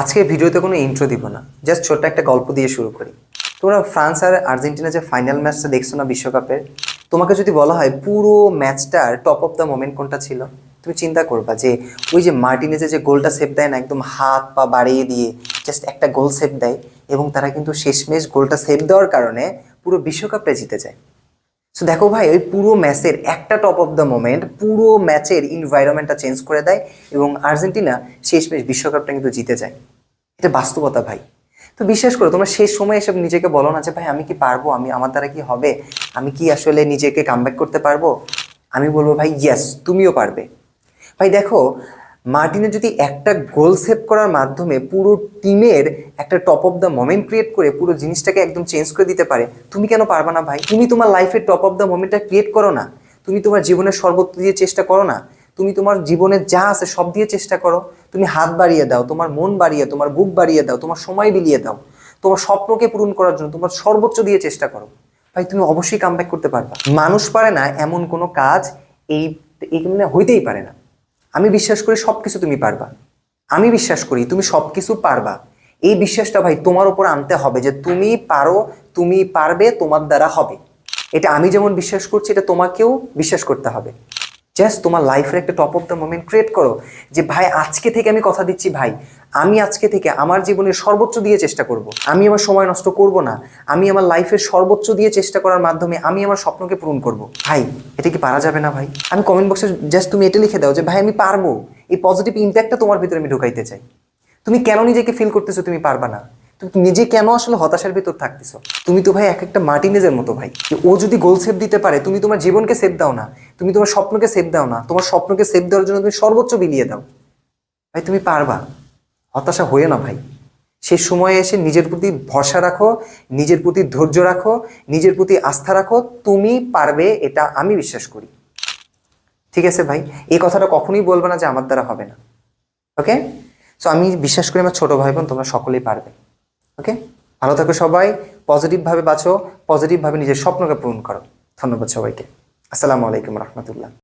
আজকে ভিডিওতে কোনো ইন্ট্রো দিব না। জাস্ট ছোট্ট একটা গল্প দিয়ে শুরু করি। তোমরা ফ্রান্স আর আর্জেন্টিনা যে ফাইনাল ম্যাচটা দেখছ না বিশ্বকাপের, তোমাকে যদি বলা হয় পুরো ম্যাচটার টপ অফ দ্য মোমেন্ট কোনটা ছিল, তুমি চিন্তা করবা যে ওই যে মার্টিনেজে যে গোলটা সেভ দেয় না, একদম হাত পা বাড়িয়ে দিয়ে জাস্ট একটা গোল সেভ দেয় এবং তারা কিন্তু শেষমেশ গোলটা সেভ দেওয়ার কারণে পুরো বিশ্বকাপটা জিতে যায়। সো দেখো ভাই, ওই পুরো ম্যাচের একটা টপ অফ দ্য মোমেন্ট পুরো ম্যাচের ইনভায়রনমেন্টটা চেঞ্জ করে দেয় এবং আর্জেন্টিনা শেষমেশ বিশ্বকাপটা কিন্তু জিতে যায়। এটা বাস্তবতা ভাই। তো বিশ্বাস করো, তোমরা শেষ সময় এসব নিজেকে বলো না যে, ভাই, আমি কি পারব? আমি, আমার দ্বারা কি হবে? আমি কি আসলে নিজেকে কামব্যাক করতে পারব? আমি বলব, ভাই ইয়েস তুমিও পারবে। ভাই, দেখো মার্টিনে যদি একটা গোল সেভ করার মাধ্যমে পুরো টিমের একটা top of the moment create করে পুরো জিনিসটাকে একদম চেঞ্জ করে দিতে পারে, তুমি কেন পারবে না ভাই? তুমি তোমার লাইফের টপ অফ দ্য মোমেন্টটা ক্রিয়েট করো না। তুমি তোমার জীবনের সর্বত্র দিয়ে চেষ্টা করো না। তুমি তোমার জীবনে যা আছে সব দিয়ে চেষ্টা করো। তুমি হাত বাড়িয়ে দাও, তোমার মন বাড়িয়ে, তোমার বুক বাড়িয়ে দাও, তোমার সময় বিলিয়ে দাও। তোমার স্বপ্নকে পূরণ করার জন্য তোমার সর্বোচ্চ দিয়ে চেষ্টা করো। ভাই, তুমি অবশ্যই কামব্যাক করতে পারবা। মানুষ পারে না এমন কোনো কাজ এই এখানে হইতেই পারে না। আমি বিশ্বাস করি সব কিছু তুমি পারবা। আমি বিশ্বাস করি তুমি সব কিছু পারবা। এই বিশ্বাসটা ভাই তোমার উপর আনতে হবে যে তুমি পারো, তুমি পারবে, তোমার দ্বারা হবে। এটা আমি যেমন বিশ্বাস করছি, এটা তোমাকেও বিশ্বাস করতে হবে। জাস্ট তোমার লাইফের একটা top of the moment create করো যে, ভাই, আজকে থেকে আমি কথা দিচ্ছি, ভাই, আমি আজকে থেকে আমার জীবনের সর্বোচ্চ দিয়ে চেষ্টা করব। আমি আমার সময় নষ্ট করব না। আমি আমার লাইফের সর্বোচ্চ দিয়ে চেষ্টা করার মাধ্যমে আমি আমার স্বপ্নকে পূরণ করব। ভাই, এটা কি পারা যাবে না, ভাই? আমি কমেন্ট বক্সে জাস্ট তুমি এটা লিখে দাও যে, ভাই, আমি পারব। এই পজিটিভ ইম্প্যাক্টটা তোমার ভিতরে আমি ঢুকাইতে চাই। তুমি কেন নিজেকে ফিল করতেছো তুমি পারবা না? তুমি নিজে কেন আসলে হতাশার ভিতর থাকতেছো? তুমি তো ভাই এক একটা মার্টিনেজের মতো ভাই। ও যদি গোল সেভ দিতে পারে, তুমি তোমার জীবনকে সেভ দাও না। তুমি তোমার স্বপ্নকে সেভ দাও না। তোমার স্বপ্নকে সেভ দেওয়ার জন্য তুমি সর্বোচ্চ বিলিয়ে দাও। ভাই, তুমি পারবা। হতাশা হয়ে না ভাই। সে সময়ে এসে নিজের প্রতি ভরসা রাখো, নিজের প্রতি ধৈর্য রাখো, নিজের প্রতি আস্থা রাখো। তুমি পারবে, এটা আমি বিশ্বাস করি। ঠিক আছে ভাই? এই কথাটা কখনোই বলবে না যে আমার দ্বারা হবে না। ওকে সো আমি বিশ্বাস করি আমার ছোট ভাই বোন তোমরা সকলেই পারবে। ওকে? ভালো থাকো সবাই, পজিটিভভাবে বাঁচো, পজিটিভভাবে নিজের স্বপ্নকে পূরণ করো। ধন্যবাদ সবাইকে। আসসালামু আলাইকুম রহমতুল্লাহ।